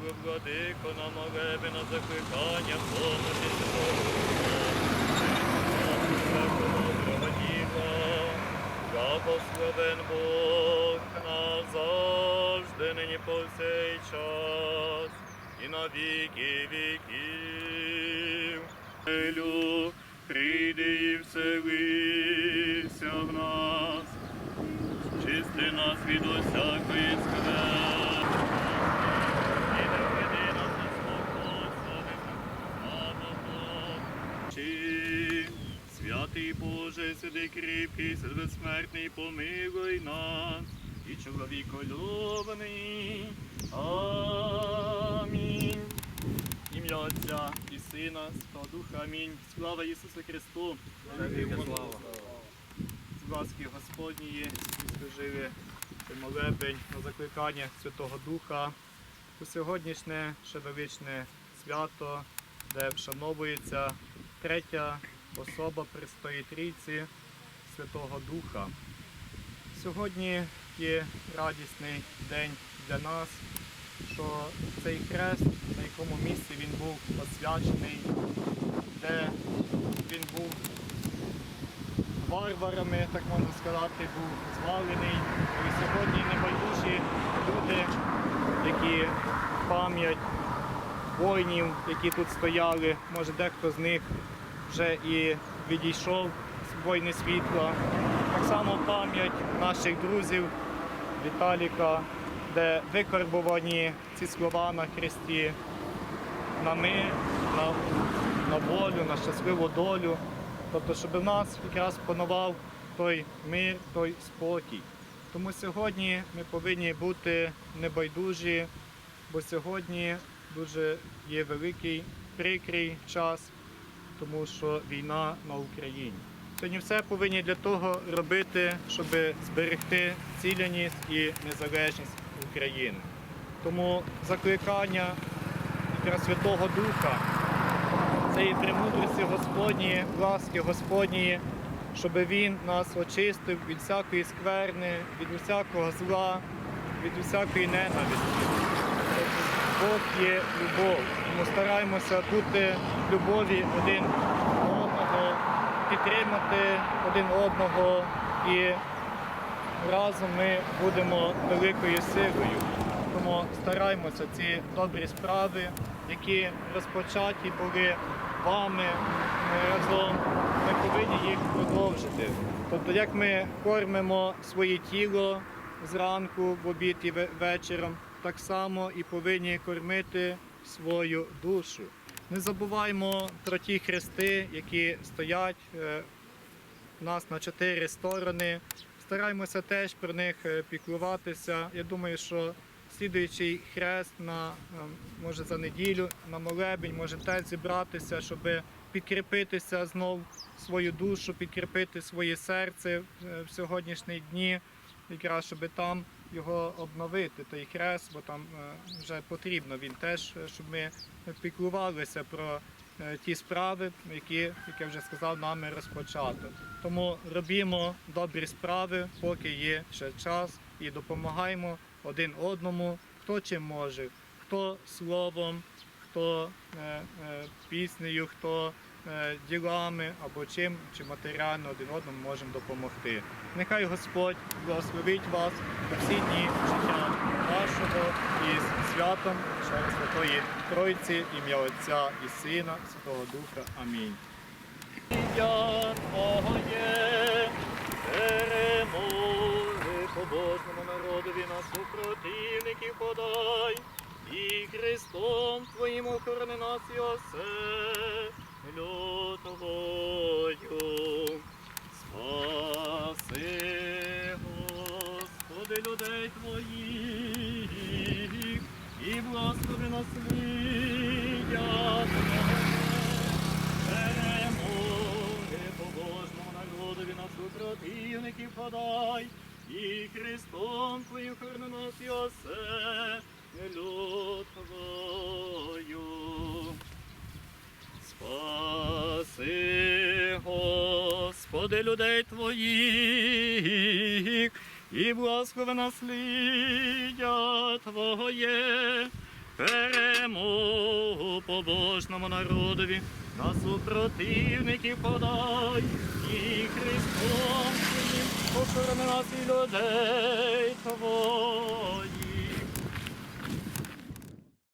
Владико на молебі на закликання Святого Доброго діла. Благословен Бог назавжди, нині по всей час і на віки віків. Прийди і вселися в нас, чисти нас від усякої скверни. І не введи нас на спокусу, слава Богу. Чи Святий Боже, святий кріпкий, безсмертний, помилуй нас і чоловіколюбний. Амінь. Ім'я Отця і Сина, Святого Духа. Амінь. Слава Ісусу Христу. Слава. З ласки Господньої і служили молебень на закликання Святого Духа у сьогоднішнє ще свято, де вшановується третя особа Престої Трійці Святого Духа. Сьогодні є радісний день для нас, що цей хрест, на якому місці він був освячений, де він був варварами, так можна сказати, був звалений. І сьогодні небайдужі люди, які пам'ять воїнів, які тут стояли, може дехто з них вже і відійшов з війни світла. Так само пам'ять наших друзів Віталіка, де викарбовані ці слова на хресті на мир, на, на волю, на щасливу долю. Тобто, щоб в нас якраз панував той мир, той спокій. Тому сьогодні ми повинні бути небайдужі, бо сьогодні дуже є великий прикрий час, тому що війна на Україні. Сьогодні все повинні для того робити, щоб зберегти ціляність і незалежність України. Тому закликання якраз Святого Духа, цієї премудрості Господньої, ласки Господньої, щоб Він нас очистив від всякої скверни, від усякого зла, від усякої ненависті. Бог є любов. Тому стараємося бути в любові один одного, підтримати один одного і разом ми будемо великою силою. Тому стараємося ці добрі справи, які розпочаті були вами ми разом. Ми повинні їх продовжити. Тобто, як ми кормимо своє тіло зранку, в обід і вечором, так само і повинні кормити свою душу. Не забуваємо про ті хрести, які стоять е, у нас на чотири сторони. Стараємося теж про них е, піклуватися. Я думаю, що слідуючий хрест на е, може за неділю на молебень може теж зібратися, щоб підкріпитися знов свою душу, підкріпити своє серце в сьогоднішні дні, якраз щоб там його обновити, той хрест, бо там е, вже потрібно він теж, е, щоб ми піклувалися про е, ті справи, які, як я вже сказав, нами розпочато. Тому робімо добрі справи, поки є ще час, і допомагаємо один одному, хто чим може, хто словом, хто піснею, хто ділами або чим, чи матеріально один одному можемо допомогти. Нехай Господь благословить вас у всі дні життя вашого із святом через Святої Тройці, ім'я Отця і Сина, Святого Духа. Амінь. Ім'я Твоє перемоги побожному народові на супротивників подай, і Христом Твоїм охорони нас і оселю Твою. Спаси, Господи, людей Твоїх, і благослови наслідя. Перемоги побожному народові на супротивників подай, і Христом Твоїм хорно нас і оселю Господи, людей Твоїх, і благослови наслідя Твоє. Пере перемогу побожному народові, на супротивників подай, і Христом охорони нас і людей